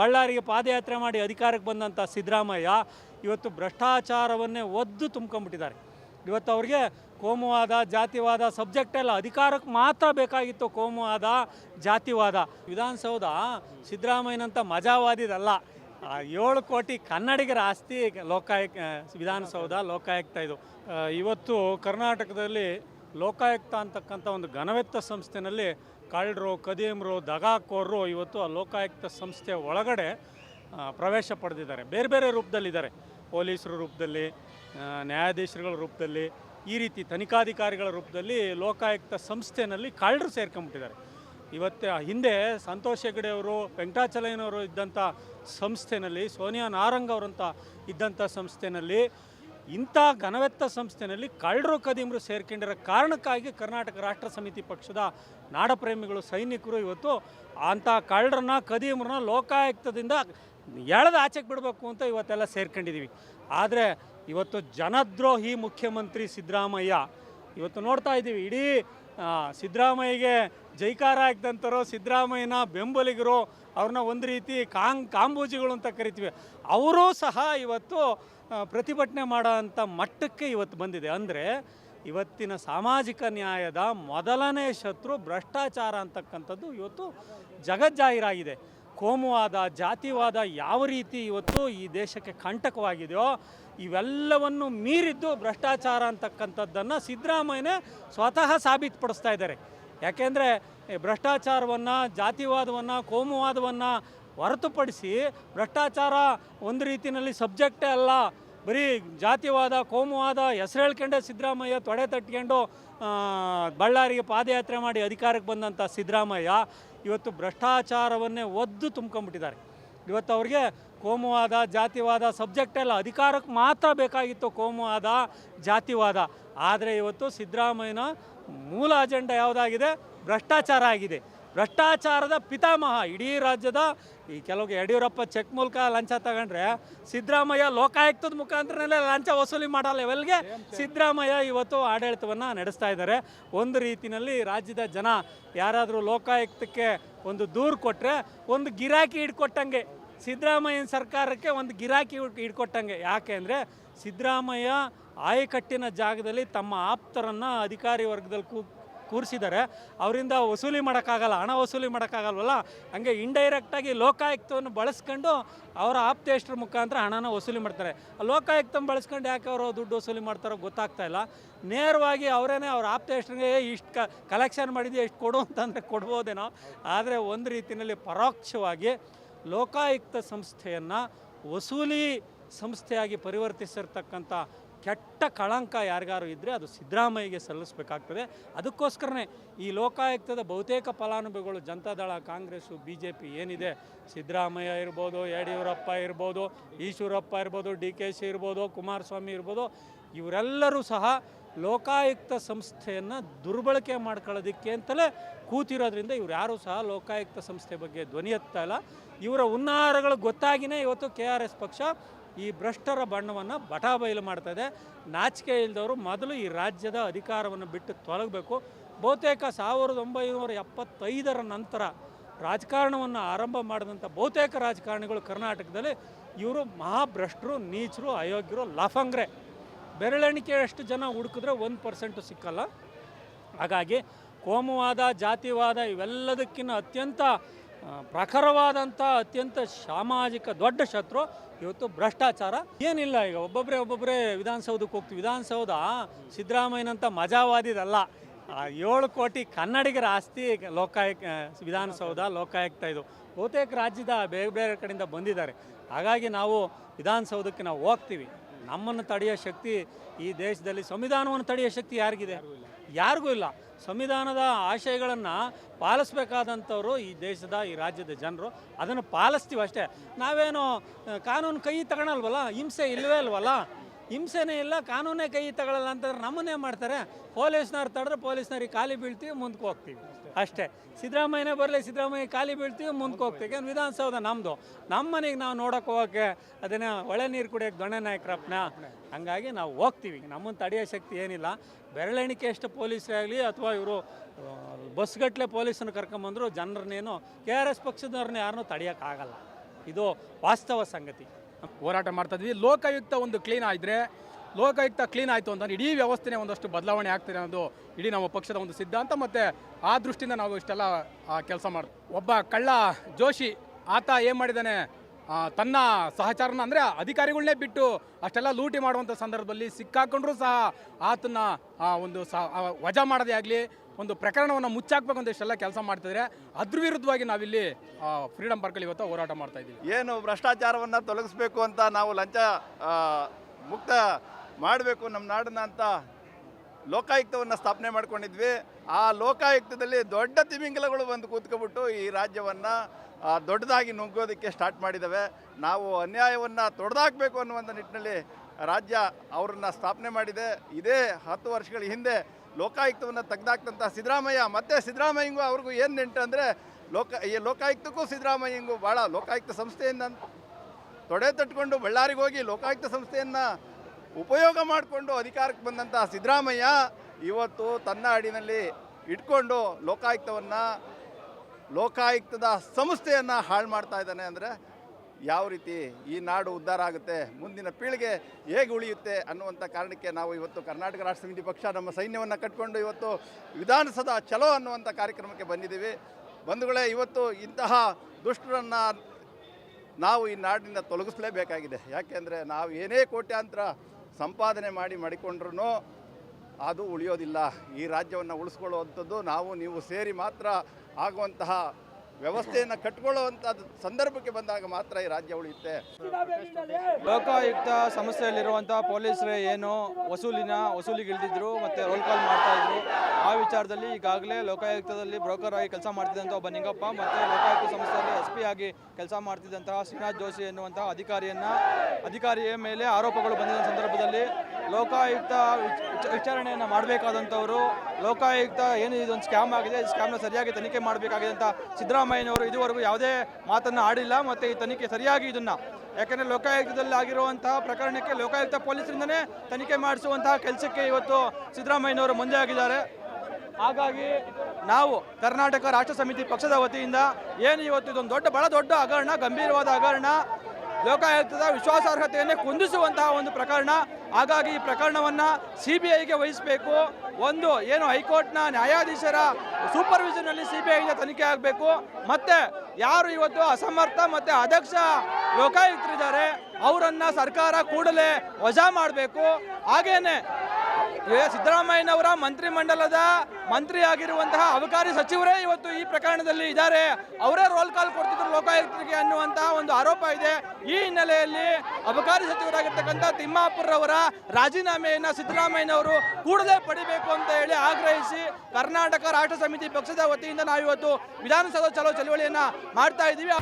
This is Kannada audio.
ಬಳ್ಳಾರಿಗೆ ಪಾದಯಾತ್ರೆ ಮಾಡಿ ಅಧಿಕಾರಕ್ಕೆ ಬಂದಂಥ ಸಿದ್ದರಾಮಯ್ಯ ಇವತ್ತು ಭ್ರಷ್ಟಾಚಾರವನ್ನೇ ಒದ್ದು ತುಂಬ್ಕೊಂಡ್ಬಿಟ್ಟಿದ್ದಾರೆ. ಇವತ್ತು ಅವ್ರಿಗೆ ಕೋಮುವಾದ, ಜಾತಿವಾದ ಸಬ್ಜೆಕ್ಟ್ ಎಲ್ಲ ಅಧಿಕಾರಕ್ಕೆ ಮಾತ್ರ ಬೇಕಾಗಿತ್ತು ಕೋಮುವಾದ, ಜಾತಿವಾದ. ವಿಧಾನಸೌಧ ಸಿದ್ದರಾಮಯ್ಯನಂಥ ಮಜಾವಾದಿದಲ್ಲ. ಏಳು ಕೋಟಿ ಕನ್ನಡಿಗರ ಆಸ್ತಿ ಲೋಕಾಯುಕ್ ಆ, ವಿಧಾನಸೌಧ ಲೋಕಾಯುಕ್ತ ಇದು. ಇವತ್ತು ಕರ್ನಾಟಕದಲ್ಲಿ ಲೋಕಾಯುಕ್ತ ಅಂತಕ್ಕಂಥ ಒಂದು ಘನವೆತ್ತ ಸಂಸ್ಥೆನಲ್ಲಿ ಕಳ್ಳರು ಕದೀಮರು ದಗಾಕೋರರು ಇವತ್ತು ಆ ಲೋಕಾಯುಕ್ತ ಸಂಸ್ಥೆ ಒಳಗಡೆ ಪ್ರವೇಶ ಪಡೆದಿದ್ದಾರೆ. ಬೇರೆ ಬೇರೆ ರೂಪದಲ್ಲಿದ್ದಾರೆ. ಪೊಲೀಸರ ರೂಪದಲ್ಲಿ ನ್ಯಾಯಾಧೀಶರುಗಳ ರೂಪದಲ್ಲಿ ಈ ರೀತಿ ತನಿಖಾಧಿಕಾರಿಗಳ ರೂಪದಲ್ಲಿ ಲೋಕಾಯುಕ್ತ ಸಂಸ್ಥೆನಲ್ಲಿ ಕಳ್ಳರು ಸೇರ್ಕೊಂಡ್ಬಿಟ್ಟಿದ್ದಾರೆ. ಇವತ್ತು ಹಿಂದೆ ಸಂತೋಷ್ ಹೆಗ್ಡೆ ಅವರು ವೆಂಕಟಾಚಲಯ್ಯನವರು ಇದ್ದಂಥ ಸಂಸ್ಥೆನಲ್ಲಿ, ಸೋನಿಯಾ ನಾರಂಗ್ ಅವರಂತ ಇದ್ದಂಥ ಸಂಸ್ಥೆನಲ್ಲಿ, ಇಂಥ ಘನವೆತ್ತ ಸಂಸ್ಥೆನಲ್ಲಿ ಕಳ್ಳರು ಕದೀಮರು ಸೇರ್ಕೊಂಡಿರೋ ಕಾರಣಕ್ಕಾಗಿ ಕರ್ನಾಟಕ ರಾಷ್ಟ್ರ ಸಮಿತಿ ಪಕ್ಷದ ನಾಡಪ್ರೇಮಿಗಳು, ಸೈನಿಕರು ಇವತ್ತು ಅಂಥ ಕಳ್ಳರನ್ನ, ಕದೀಮರನ್ನ ಲೋಕಾಯುಕ್ತದಿಂದ ಎಳೆದು ಆಚೆಗೆ ಬಿಡಬೇಕು ಅಂತ ಇವತ್ತೆಲ್ಲ ಸೇರ್ಕೊಂಡಿದ್ದೀವಿ. ಆದರೆ ಇವತ್ತು ಜನದ್ರೋಹಿ ಮುಖ್ಯಮಂತ್ರಿ ಸಿದ್ದರಾಮಯ್ಯ, ಇವತ್ತು ನೋಡ್ತಾ ಇದ್ದೀವಿ, ಇಡೀ ಸಿದ್ದರಾಮಯ್ಯಗೆ ಜೈಕಾರ ಹಾಕ್ದಂಥರೋ ಸಿದ್ದರಾಮಯ್ಯನ ಬೆಂಬಲಿಗರು ಅವ್ರನ್ನ ಒಂದು ರೀತಿ ಕಾಂಗ್ ಕಾಂಬೂಜಿಗಳು ಅಂತ ಕರಿತೀವಿ. ಅವರೂ ಸಹ ಇವತ್ತು ಪ್ರತಿಭಟನೆ ಮಾಡೋ ಮಟ್ಟಕ್ಕೆ ಇವತ್ತು ಬಂದಿದೆ. ಅಂದರೆ ಇವತ್ತಿನ ಸಾಮಾಜಿಕ ನ್ಯಾಯದ ಮೊದಲನೇ ಶತ್ರು ಭ್ರಷ್ಟಾಚಾರ ಅಂತಕ್ಕಂಥದ್ದು ಇವತ್ತು ಜಗಜ್ಜಾಹೀರಾಗಿದೆ. ಕೋಮುವಾದ, ಜಾತಿವಾದ ಯಾವ ರೀತಿ ಇವತ್ತು ಈ ದೇಶಕ್ಕೆ ಕಂಟಕವಾಗಿದೆಯೋ ಇವೆಲ್ಲವನ್ನು ಮೀರಿದ್ದು ಭ್ರಷ್ಟಾಚಾರ ಅಂತಕ್ಕಂಥದ್ದನ್ನು ಸಿದ್ದರಾಮಯ್ಯನೇ ಸ್ವತಃ ಸಾಬೀತುಪಡಿಸ್ತಾ ಇದ್ದಾರೆ. ಯಾಕೆಂದರೆ ಭ್ರಷ್ಟಾಚಾರವನ್ನು, ಜಾತಿವಾದವನ್ನು, ಕೋಮುವಾದವನ್ನು ಹೊರತುಪಡಿಸಿ ಭ್ರಷ್ಟಾಚಾರ ಒಂದು ರೀತಿಯಲ್ಲಿ ಸಬ್ಜೆಕ್ಟೇ ಅಲ್ಲ. ಬರೀ ಜಾತಿವಾದ, ಕೋಮುವಾದ ಹೆಸರು ಹೇಳ್ಕೊಂಡೆ ಸಿದ್ದರಾಮಯ್ಯ ತೊಡೆ ತಟ್ಕೊಂಡು ಬಳ್ಳಾರಿಗೆ ಪಾದಯಾತ್ರೆ ಮಾಡಿ ಅಧಿಕಾರಕ್ಕೆ ಬಂದಂಥ ಸಿದ್ದರಾಮಯ್ಯ ಇವತ್ತು ಭ್ರಷ್ಟಾಚಾರವನ್ನೇ ಒದ್ದು ತುಂಬ್ಕೊಂಡ್ಬಿಟ್ಟಿದ್ದಾರೆ. ಇವತ್ತು ಅವ್ರಿಗೆ ಕೋಮುವಾದ, ಜಾತಿವಾದ ಸಬ್ಜೆಕ್ಟ್ ಎಲ್ಲ ಅಧಿಕಾರಕ್ಕೆ ಮಾತ್ರ ಬೇಕಾಗಿತ್ತು ಕೋಮುವಾದ, ಜಾತಿವಾದ. ಆದರೆ ಇವತ್ತು ಸಿದ್ದರಾಮಯ್ಯನ ಮೂಲ ಅಜೆಂಡಾ ಯಾವುದಾಗಿದೆ? ಭ್ರಷ್ಟಾಚಾರ ಆಗಿದೆ. ಭ್ರಷ್ಟಾಚಾರದ ಪಿತಾಮಹ. ಇಡೀ ರಾಜ್ಯದ ಈ ಕೆಲವು ಯಡಿಯೂರಪ್ಪ ಚೆಕ್ ಮೂಲಕ ಲಂಚ ತಗೊಂಡ್ರೆ ಸಿದ್ದರಾಮಯ್ಯ ಲೋಕಾಯುಕ್ತದ ಮುಖಾಂತರನೇ ಲಂಚ ವಸೂಲಿ ಮಾಡೋ ಲೆವೆಲ್ಗೆ ಸಿದ್ದರಾಮಯ್ಯ ಇವತ್ತು ಆಡಳಿತವನ್ನು ನಡೆಸ್ತಾ ಇದ್ದಾರೆ. ಒಂದು ರೀತಿಯಲ್ಲಿ ರಾಜ್ಯದ ಜನ ಯಾರಾದರೂ ಲೋಕಾಯುಕ್ತಕ್ಕೆ ಒಂದು ದೂರು ಕೊಟ್ಟರೆ ಒಂದು ಗಿರಾಕಿ ಹಿಡ್ಕೊಟ್ಟಂಗೆ ಸಿದ್ದರಾಮಯ್ಯನ ಸರ್ಕಾರಕ್ಕೆ ಒಂದು ಗಿರಾಕಿ ಹಿಡ್- ಹಿಡ್ಕೊಟ್ಟಂಗೆ. ಯಾಕೆ ಅಂದರೆ ಸಿದ್ದರಾಮಯ್ಯ ಆಯಕಟ್ಟಿನ ಜಾಗದಲ್ಲಿ ತಮ್ಮ ಆಪ್ತರನ್ನು ಅಧಿಕಾರಿ ವರ್ಗದಲ್ಲಿ ಕೂ ಕೂರಿಸಿದ್ದಾರೆ ಅವರಿಂದ ವಸೂಲಿ ಮಾಡೋಕ್ಕಾಗಲ್ಲ, ಹಣ ವಸೂಲಿ ಮಾಡೋಕ್ಕಾಗಲ್ವಲ್ಲ, ಹಂಗೆ ಇಂಡೈರೆಕ್ಟಾಗಿ ಲೋಕಾಯುಕ್ತವನ್ನು ಬಳಸ್ಕೊಂಡು ಅವರ ಆಪ್ತೇಷ್ಟರ ಮುಖಾಂತರ ಹಣನ ವಸೂಲಿ ಮಾಡ್ತಾರೆ. ಲೋಕಾಯುಕ್ತ ಲೋಕಾಯುಕ್ತನ ಬಳಸ್ಕೊಂಡು ಯಾಕೆ ಅವರು ದುಡ್ಡು ವಸೂಲಿ ಮಾಡ್ತಾರೋ ಗೊತ್ತಾಗ್ತಾ ಇಲ್ಲ. ನೇರವಾಗಿ ಅವರೇನೆ ಅವ್ರ ಆಪ್ತೇಷ್ಟರಿಗೆ ಇಷ್ಟು ಕ ಕಲೆಕ್ಷನ್ ಮಾಡಿದ್ವಿ ಎಷ್ಟು ಕೊಡು ಅಂತಂದರೆ ಕೊಡ್ಬೋದೇನೋ. ಆದರೆ ಒಂದು ರೀತಿಯಲ್ಲಿ ಪರೋಕ್ಷವಾಗಿ ಲೋಕಾಯುಕ್ತ ಸಂಸ್ಥೆಯನ್ನು ವಸೂಲಿ ಸಂಸ್ಥೆಯಾಗಿ ಪರಿವರ್ತಿಸಿರ್ತಕ್ಕಂಥ ಕೆಟ್ಟ ಕಳಂಕ ಯಾರಿಗಾರು ಇದ್ದರೆ ಅದು ಸಿದ್ದರಾಮಯ್ಯಗೆ ಸಲ್ಲಿಸಬೇಕಾಗ್ತದೆ. ಅದಕ್ಕೋಸ್ಕರನೇ ಈ ಲೋಕಾಯುಕ್ತದ ಬಹುತೇಕ ಫಲಾನುಭವಿಗಳು Janata Dal, Congress B J P ಏನಿದೆ? ಸಿದ್ದರಾಮಯ್ಯ ಇರ್ಬೋದು, ಯಡಿಯೂರಪ್ಪ ಇರ್ಬೋದು, ಈಶ್ವರಪ್ಪ ಇರ್ಬೋದು, ಡಿ ಕೆ ಸಿ ಇರ್ಬೋದು, ಕುಮಾರಸ್ವಾಮಿ ಇರ್ಬೋದು, ಇವರೆಲ್ಲರೂ ಸಹ ಲೋಕಾಯುಕ್ತ ಸಂಸ್ಥೆಯನ್ನು ದುರ್ಬಳಕೆ ಮಾಡ್ಕೊಳ್ಳೋದಕ್ಕೆ ಅಂತಲೇ ಕೂತಿರೋದ್ರಿಂದ ಇವ್ರು ಯಾರೂ ಸಹ ಲೋಕಾಯುಕ್ತ ಸಂಸ್ಥೆ ಬಗ್ಗೆ ಧ್ವನಿ ಎತ್ತಾ ಇಲ್ಲ. ಇವರ ಉನ್ನಾರಗಳು ಗೊತ್ತಾಗಿನೇ ಇವತ್ತು ಕೆ ಆರ್ ಎಸ್ ಪಕ್ಷ ಈ ಭ್ರಷ್ಟರ ಬಣ್ಣವನ್ನು ಬಟಾಬೈಲು ಮಾಡ್ತಾ ಇದೆ. ನಾಚಿಕೆ ಇಲ್ಲದವರು ಮೊದಲು ಈ ರಾಜ್ಯದ ಅಧಿಕಾರವನ್ನು ಬಿಟ್ಟು ತೊಲಗಬೇಕು. ಬಹುತೇಕ ಸಾವಿರದ ಒಂಬೈನೂರ ಎಪ್ಪತ್ತೈದರ ನಂತರ ರಾಜಕಾರಣವನ್ನು ಆರಂಭ ಮಾಡಿದಂಥ ಬಹುತೇಕ ರಾಜಕಾರಣಿಗಳು ಕರ್ನಾಟಕದಲ್ಲಿ ಇವರು ಮಹಾಭ್ರಷ್ಟರು, ನೀಚರು, ಅಯೋಗ್ಯರು, ಲಫಂಗ್ರೆ. ಬೆರಳೆಣಿಕೆಯಷ್ಟು ಜನ ಹುಡುಕಿದ್ರೆ ಒಂದು ಪರ್ಸೆಂಟು ಸಿಕ್ಕಲ್ಲ. ಹಾಗಾಗಿ ಕೋಮುವಾದ, ಜಾತಿವಾದ ಇವೆಲ್ಲದಕ್ಕಿಂತ ಅತ್ಯಂತ ಪ್ರಖರವಾದಂಥ ಅತ್ಯಂತ ಸಾಮಾಜಿಕ ದೊಡ್ಡ ಶತ್ರು ಇವತ್ತು ಭ್ರಷ್ಟಾಚಾರ. ಏನಿಲ್ಲ ಈಗ ಒಬ್ಬೊಬ್ಬರೇ ಒಬ್ಬೊಬ್ಬರೇ ವಿಧಾನಸೌಧಕ್ಕೆ ಹೋಗ್ತೀವಿ. ವಿಧಾನಸೌಧ ಸಿದ್ದರಾಮಯ್ಯನಂಥ ಮಜಾವಾದಿದಲ್ಲ. ಏಳು ಕೋಟಿ ಕನ್ನಡಿಗರ ಆಸ್ತಿ ಲೋಕಾಯುಕ್ ವಿಧಾನಸೌಧ ಲೋಕಾಯುಕ್ತ ಇದು. ಬಹುತೇಕ ರಾಜ್ಯದ ಬೇರೆ ಬೇರೆ ಕಡೆಯಿಂದ ಬಂದಿದ್ದಾರೆ. ಹಾಗಾಗಿ ನಾವು ವಿಧಾನಸೌಧಕ್ಕೆ ನಾವು ಹೋಗ್ತೀವಿ. ನಮ್ಮನ್ನು ತಡೆಯೋ ಶಕ್ತಿ ಈ ದೇಶದಲ್ಲಿ ಸಂವಿಧಾನವನ್ನು ತಡೆಯೋ ಶಕ್ತಿ ಯಾರಿಗಿದೆ? ಯಾರಿಗೂ ಇಲ್ಲ. ಸಂವಿಧಾನದ ಆಶಯಗಳನ್ನು ಪಾಲಿಸ್ಬೇಕಾದಂಥವ್ರು ಈ ದೇಶದ, ಈ ರಾಜ್ಯದ ಜನರು. ಅದನ್ನು ಪಾಲಿಸ್ತೀವಿ ಅಷ್ಟೇ. ನಾವೇನು ಕಾನೂನು ಕೈ ತಗೊಳಲ್ವಲ್ಲ? ಹಿಂಸೆ ಇಲ್ಲವೇ ಅಲ್ವಲ್ಲ? ಹಿಂಸೆನೇ ಇಲ್ಲ, ಕಾನೂನೇ ಕೈ ತಗೊಳ್ಳಲ್ಲ ಅಂತಂದ್ರೆ ನಮ್ಮನ್ನೇ ಮಾಡ್ತಾರೆ. ಪೊಲೀಸ್ನವ್ರು ತಡೆದ್ರೆ ಪೊಲೀಸ್ನವ್ರಿಗೆ ಖಾಲಿ ಬೀಳ್ತೀವಿ, ಮುಂದಕ್ಕೆ ಹೋಗ್ತೀವಿ. ಅಷ್ಟೇ. ಸಿದ್ದರಾಮಯ್ಯನೇ ಬರಲಿ, ಸಿದ್ದರಾಮಯ್ಯ ಖಾಲಿ ಬೀಳ್ತೀವಿ ಮುಂದಕ್ಕೆ ಹೋಗ್ತೀವಿ. ಏನು ವಿಧಾನಸೌಧ ನಮ್ಮದು ನಮ್ಮ ಮನೆಗೆ ನಾವು ನೋಡೋಕೆ ಹೋಗೋಕ್ಕೆ ಅದನ್ನು ಒಳೆ ನೀರು ಕುಡಿಯೋಕೆ ದೊಣ್ಣೆ ನಾಯಕರಪ್ಪನ ಹಂಗಾಗಿ ನಾವು ಹೋಗ್ತೀವಿ. ನಮ್ಮನ್ನು ತಡೆಯೋ ಶಕ್ತಿ ಏನಿಲ್ಲ. ಬೆರಳೆಣಿಕೆ ಎಷ್ಟು ಪೊಲೀಸರೇ ಆಗಲಿ ಅಥವಾ ಇವರು ಬಸ್ಗಟ್ಟಲೆ ಪೊಲೀಸನ್ನು ಕರ್ಕೊಂಬಂದರು ಜನರನ್ನೇನು ಕೆ ಆರ್ ಎಸ್ ಪಕ್ಷದವ್ರನ್ನ ಯಾರನ್ನೂ ತಡೆಯೋಕ್ಕಾಗಲ್ಲ ಇದು ವಾಸ್ತವ ಸಂಗತಿ. ಹೋರಾಟ ಮಾಡ್ತಾ ಇದ್ವಿ. ಲೋಕಾಯುಕ್ತ ಒಂದು ಕ್ಲೀನ್ ಆಗಿದ್ರೆ ಲೋಕಾಯುಕ್ತ ಕ್ಲೀನ್ ಆಯಿತು ಅಂತಂದ್ರೆ ಇಡೀ ವ್ಯವಸ್ಥೆನೇ ಒಂದಷ್ಟು ಬದಲಾವಣೆ ಆಗ್ತಿದೆ ಅನ್ನೋದು ಇಡೀ ನಮ್ಮ ಪಕ್ಷದ ಒಂದು ಸಿದ್ಧಾಂತ. ಮತ್ತು ಆ ದೃಷ್ಟಿಯಿಂದ ನಾವು ಇಷ್ಟೆಲ್ಲ ಕೆಲಸ ಮಾಡಿದ್ವಿ ಒಬ್ಬ ಕಳ್ಳ ಜೋಶಿ, ಆತ ಏನು ಮಾಡಿದ್ದಾನೆ? ತನ್ನ ಸಹಚಾರನ ಅಂದರೆ ಅಧಿಕಾರಿಗಳನ್ನೇ ಬಿಟ್ಟು ಅಷ್ಟೆಲ್ಲ ಲೂಟಿ ಮಾಡುವಂಥ ಸಂದರ್ಭದಲ್ಲಿ ಸಿಕ್ಕಾಕೊಂಡ್ರೂ ಸಹ ಆತನ ಒಂದು ಸ ವಜಾ ಮಾಡೋದೇ ಆಗಲಿ, ಒಂದು ಪ್ರಕರಣವನ್ನು ಮುಚ್ಚಾಕ್ಬೇಕು ಅಂತ ಇಷ್ಟೆಲ್ಲ ಕೆಲಸ ಮಾಡ್ತಿದ್ರೆ. ಅದ್ರ ವಿರುದ್ಧವಾಗಿ ನಾವಿಲ್ಲಿ ಫ್ರೀಡಮ್ ಪಾರ್ಕಲ್ಲಿ ಇವತ್ತು ಹೋರಾಟ ಮಾಡ್ತಾ ಇದ್ದೀವಿ. ಏನು ಭ್ರಷ್ಟಾಚಾರವನ್ನು ತೊಲಗಿಸ್ಬೇಕು ಅಂತ ನಾವು ಲಂಚ ಮುಕ್ತ ಮಾಡಬೇಕು ನಮ್ಮ ನಾಡನ್ನ ಅಂತ ಲೋಕಾಯುಕ್ತವನ್ನು ಸ್ಥಾಪನೆ ಮಾಡ್ಕೊಂಡಿದ್ವಿ. ಆ ಲೋಕಾಯುಕ್ತದಲ್ಲಿ ದೊಡ್ಡ ತಿಮಿಂಗಲಗಳು ಬಂದು ಕೂತ್ಕೊಬಿಟ್ಟು ಈ ರಾಜ್ಯವನ್ನು ದೊಡ್ಡದಾಗಿ ನುಗ್ಗೋದಕ್ಕೆ ಸ್ಟಾರ್ಟ್ ಮಾಡಿದ್ದಾವೆ ನಾವು ಅನ್ಯಾಯವನ್ನು ತೊಡೆದಾಕಬೇಕು ಅನ್ನುವಂಥ ನಿಟ್ಟಿನಲ್ಲಿ ರಾಜ್ಯ ಅವರನ್ನು ಸ್ಥಾಪನೆ ಮಾಡಿದೆ. ಇದೇ ಹತ್ತು ವರ್ಷಗಳ ಹಿಂದೆ ಲೋಕಾಯುಕ್ತವನ್ನು ತೆಗೆದಾಕ್ತಂಥ ಸಿದ್ದರಾಮಯ್ಯ, ಮತ್ತು ಸಿದ್ದರಾಮಯ್ಯಂಗೂ ಅವ್ರಿಗೂ ಏನು ನೆಂಟು ಅಂದರೆ, ಲೋಕ, ಈ ಲೋಕಾಯುಕ್ತಕ್ಕೂ ಸಿದ್ದರಾಮಯ್ಯಂಗೂ ಭಾಳ ಲೋಕಾಯುಕ್ತ ಸಂಸ್ಥೆಯಿಂದ ತೊಡೆ ತಟ್ಕೊಂಡು ಬಳ್ಳಾರಿಗೆ ಹೋಗಿ ಲೋಕಾಯುಕ್ತ ಸಂಸ್ಥೆಯನ್ನು ಉಪಯೋಗ ಮಾಡಿಕೊಂಡು ಅಧಿಕಾರಕ್ಕೆ ಬಂದಂಥ ಸಿದ್ದರಾಮಯ್ಯ ಇವತ್ತು ತನ್ನ ಅಡಿನಲ್ಲಿ ಇಟ್ಕೊಂಡು ಲೋಕಾಯುಕ್ತವನ್ನು, ಲೋಕಾಯುಕ್ತದ ಸಂಸ್ಥೆಯನ್ನು ಹಾಳು ಮಾಡ್ತಾ ಇದ್ದಾನೆ ಅಂದರೆ ಯಾವ ರೀತಿ ಈ ನಾಡು ಉದ್ಧಾರ ಆಗುತ್ತೆ, ಮುಂದಿನ ಪೀಳಿಗೆ ಹೇಗೆ ಉಳಿಯುತ್ತೆ ಅನ್ನುವಂಥ ಕಾರಣಕ್ಕೆ ನಾವು ಇವತ್ತು ಕರ್ನಾಟಕ ರಾಷ್ಟ್ರ ಸಮಿತಿ ಪಕ್ಷ ನಮ್ಮ ಸೈನ್ಯವನ್ನು ಕಟ್ಕೊಂಡು ಇವತ್ತು ವಿಧಾನಸೌಧ ಚಲೋ ಅನ್ನುವಂಥ ಕಾರ್ಯಕ್ರಮಕ್ಕೆ ಬಂದಿದ್ದೀವಿ. ಬಂಧುಗಳೇ, ಇವತ್ತು ಇಂತಹ ದುಷ್ಟರನ್ನು ನಾವು ಈ ನಾಡಿನಿಂದ ತೊಲಗಿಸಲೇಬೇಕಾಗಿದೆ. ಯಾಕೆಂದರೆ ನಾವು ಏನೇ ಕೋಟ್ಯಾಂತರ ಸಂಪಾದನೆ ಮಾಡಿ ಮಾಡಿಕೊಂಡ್ರೂ ಅದು ಉಳಿಯೋದಿಲ್ಲ. ಈ ರಾಜ್ಯವನ್ನು ಉಳಿಸ್ಕೊಳ್ಳುವಂಥದ್ದು ನಾವು ನೀವು ಸೇರಿ ಮಾತ್ರ ಆಗುವಂತಹ ವ್ಯವಸ್ಥೆಯನ್ನು ಕಟ್ಕೊಳ್ಳುವಂತ ಸಂದರ್ಭಕ್ಕೆ ಬಂದಾಗ ಮಾತ್ರ ಈ ರಾಜ್ಯ ಉಳಿಯುತ್ತೆ. ಲೋಕಾಯುಕ್ತ ಸಂಸ್ಥೆಯಲ್ಲಿರುವಂಥ ಪೊಲೀಸರೇ ಏನು ವಸೂಲಿನ ವಸೂಲಿಗೆ ಇಳಿದಿದ್ರು ಮತ್ತು ರೋಲ್ ಕಾಲ್ ಮಾಡ್ತಾ ಇದ್ರು. ಆ ವಿಚಾರದಲ್ಲಿ ಈಗಾಗಲೇ ಲೋಕಾಯುಕ್ತದಲ್ಲಿ ಬ್ರೋಕರ್ ಆಗಿ ಕೆಲಸ ಮಾಡ್ತಿದ್ದಂಥ ಒಬ್ಬ ನಿಂಗಪ್ಪ ಮತ್ತು ಲೋಕಾಯುಕ್ತ ಸಂಸ್ಥೆಯಲ್ಲಿ ಎಸ್ ಪಿ ಆಗಿ ಕೆಲಸ ಮಾಡ್ತಿದ್ದಂತಹ ಶ್ರೀನಾಥ್ ಜೋಶಿ ಎನ್ನುವಂತಹ ಅಧಿಕಾರಿಯನ್ನು ಅಧಿಕಾರಿಯ ಮೇಲೆ ಆರೋಪಗಳು ಬಂದಿದ್ದ ಸಂದರ್ಭದಲ್ಲಿ ಲೋಕಾಯುಕ್ತ ವಿಚ- ವಿಚ- ವಿಚಾರಣೆಯನ್ನು ಮಾಡಬೇಕಾದಂಥವರು ಲೋಕಾಯುಕ್ತ ಏನು ಇದೊಂದು ಸ್ಕ್ಯಾಮ್ ಆಗಿದೆ, ಈ ಸ್ಕ್ಯಾಮ್ನ ಸರಿಯಾಗಿ ತನಿಖೆ ಮಾಡಬೇಕಾಗಿದೆ ಅಂತ ಸಿದ್ದರಾಮಯ್ಯನವರು ಇದುವರೆಗೂ ಯಾವುದೇ ಮಾತನ್ನು ಆಡಿಲ್ಲ ಮತ್ತು ಈ ತನಿಖೆ ಸರಿಯಾಗಿ ಇದನ್ನು. ಯಾಕೆಂದರೆ ಲೋಕಾಯುಕ್ತದಲ್ಲಿ ಆಗಿರುವಂತಹ ಪ್ರಕರಣಕ್ಕೆ ಲೋಕಾಯುಕ್ತ ಪೊಲೀಸರಿಂದನೇ ತನಿಖೆ ಮಾಡಿಸುವಂತಹ ಕೆಲಸಕ್ಕೆ ಇವತ್ತು ಸಿದ್ದರಾಮಯ್ಯನವರು ಮುಂದೆ ಆಗಿದ್ದಾರೆ. ಹಾಗಾಗಿ ನಾವು ಕರ್ನಾಟಕ ರಾಷ್ಟ್ರ ಸಮಿತಿ ಪಕ್ಷದ ವತಿಯಿಂದ ಏನು ಇವತ್ತು ಇದೊಂದು ದೊಡ್ಡ, ಬಹಳ ದೊಡ್ಡ ಹಗರಣ, ಗಂಭೀರವಾದ ಹಗರಣ ಲೋಕಾಯುಕ್ತದ ವಿಶ್ವಾಸಾರ್ಹತೆಯನ್ನೇ ಕುಂದಿಸುವಂತಹ ಒಂದು ಪ್ರಕರಣ. ಹಾಗಾಗಿ ಈ ಪ್ರಕರಣವನ್ನು ಸಿ ಬಿ ಐಗೆ ವಹಿಸಬೇಕು. ಒಂದು, ಏನು ಹೈಕೋರ್ಟ್ನ ನ್ಯಾಯಾಧೀಶರ ಸೂಪರ್ವಿಷನ್ನಲ್ಲಿ ಸಿ ಬಿ ಐನ ತನಿಖೆ ಆಗಬೇಕು. ಮತ್ತೆ ಯಾರು ಇವತ್ತು ಅಸಮರ್ಥ ಮತ್ತೆ ಅಧ್ಯಕ್ಷ ಲೋಕಾಯುಕ್ತರಿದ್ದಾರೆ, ಅವರನ್ನು ಸರ್ಕಾರ ಕೂಡಲೇ ವಜಾ ಮಾಡಬೇಕು. ಹಾಗೇನೆ ಸಿದ್ದರಾಮಯ್ಯನವರ ಮಂತ್ರಿಮಂಡಲದ ಮಂತ್ರಿ ಆಗಿರುವಂತಹ ಅಬಕಾರಿ ಸಚಿವರೇ ಇವತ್ತು ಈ ಪ್ರಕರಣದಲ್ಲಿ ಇದ್ದಾರೆ. ಅವರೇ ರೋಲ್ ಕಾಲ್ ಕೊಡ್ತಿದ್ರು ಲೋಕಾಯುಕ್ತರಿಗೆ ಅನ್ನುವಂತಹ ಒಂದು ಆರೋಪ ಇದೆ. ಈ ಹಿನ್ನೆಲೆಯಲ್ಲಿ ಅಬಕಾರಿ ಸಚಿವರಾಗಿರ್ತಕ್ಕಂಥ ತಿಮ್ಮಾಪುರವರ ರಾಜೀನಾಮೆಯನ್ನು ಸಿದ್ದರಾಮಯ್ಯನವರು ಕೂಡಲೇ ಪಡಿಬೇಕು ಅಂತ ಹೇಳಿ ಆಗ್ರಹಿಸಿ ಕರ್ನಾಟಕ ರಾಷ್ಟ್ರ ಸಮಿತಿ ಪಕ್ಷದ ವತಿಯಿಂದ ನಾವು ಇವತ್ತು ವಿಧಾನಸೌಧ ಚಲೋ ಚಳವಳಿಯನ್ನ ಮಾಡ್ತಾ ಇದ್ದೀವಿ.